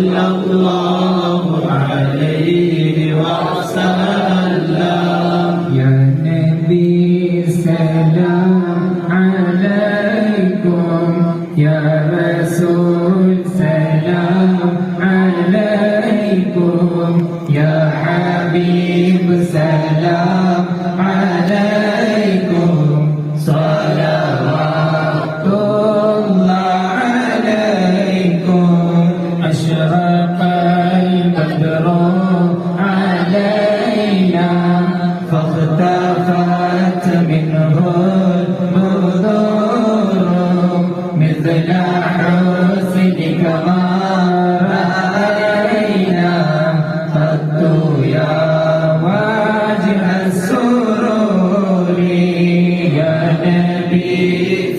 illallah Amen. Be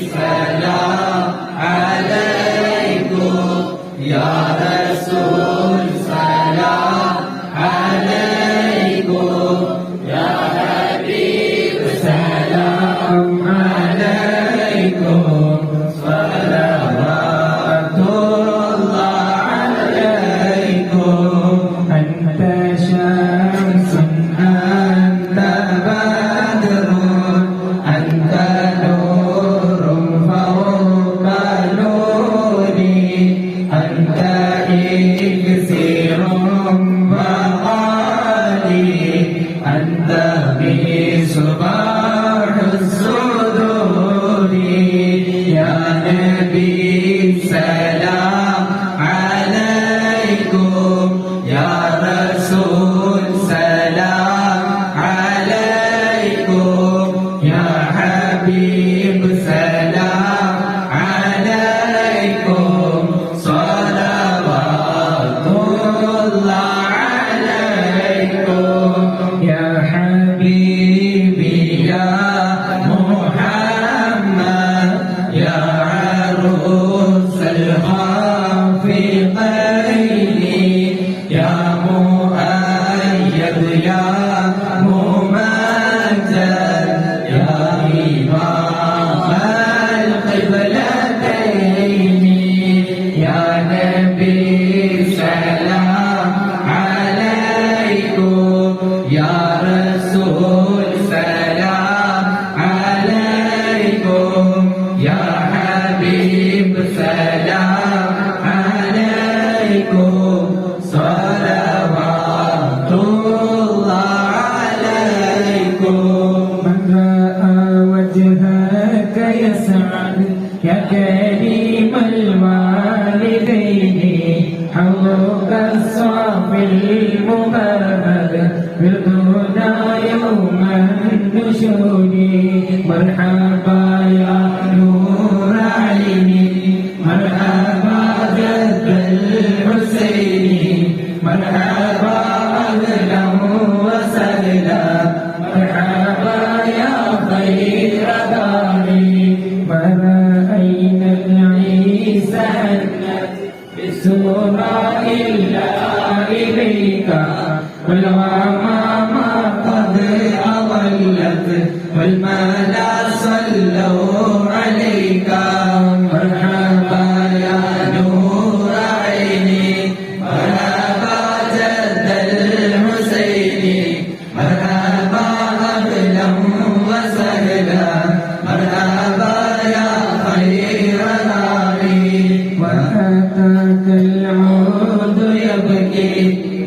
بالمبابد بالهدى يوم النشور مرحبا يا نور علمي مرحبا جد الحسين. مرحبا أهلا وسهلا. مرحبا يا خير داري. أين العيسى؟ بالسورة Amerika, my lama.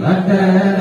Mother.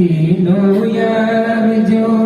المسكين يرجو فضلك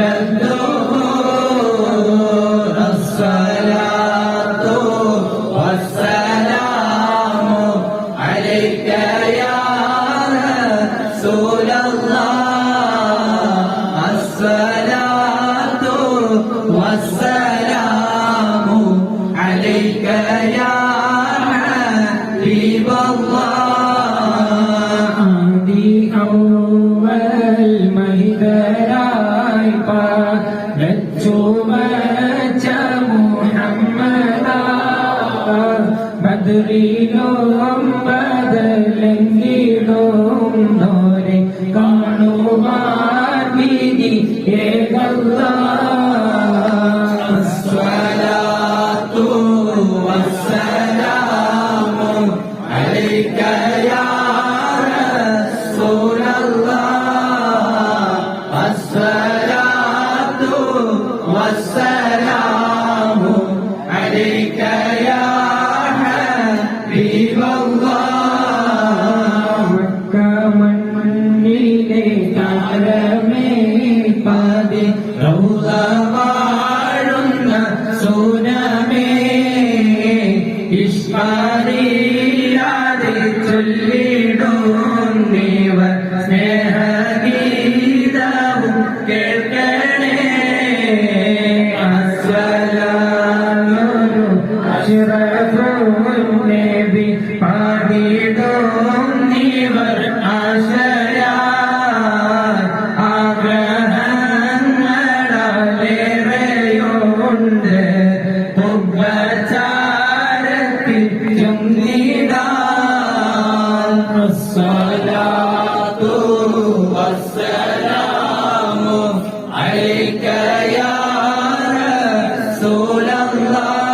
Let चोमच मोहम्मदा बदरीनो अम्बा والسلام അഷ്റഫുനെ ബി പാടിടും നീവർ ആശയ ആഗ്രഹങ്ങളേറെയുണ്ട്. ഉപചാരത്തിൽ ചൊന്നിടാൻ സ്വലാത്തു വസ്സലാമു. അലൈക യാ റസൂലല്ലാഹ്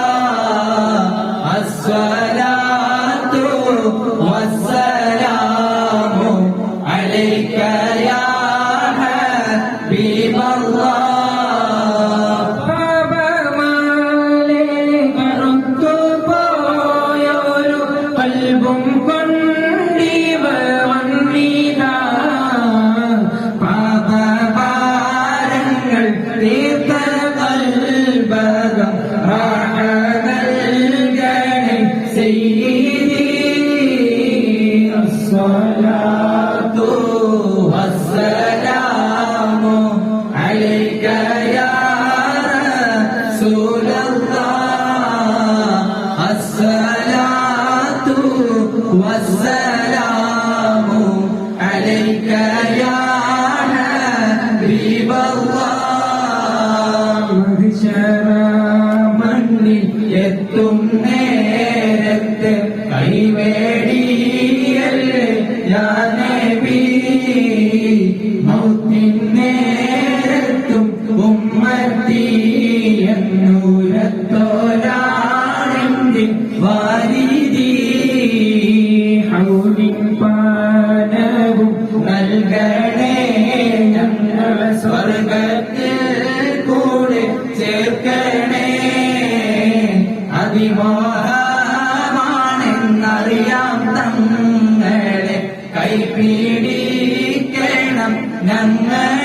والصلاة والسلام vive അറിയാം തങ്ങളെ. കൈപീടിക്കണം ഞങ്ങൾ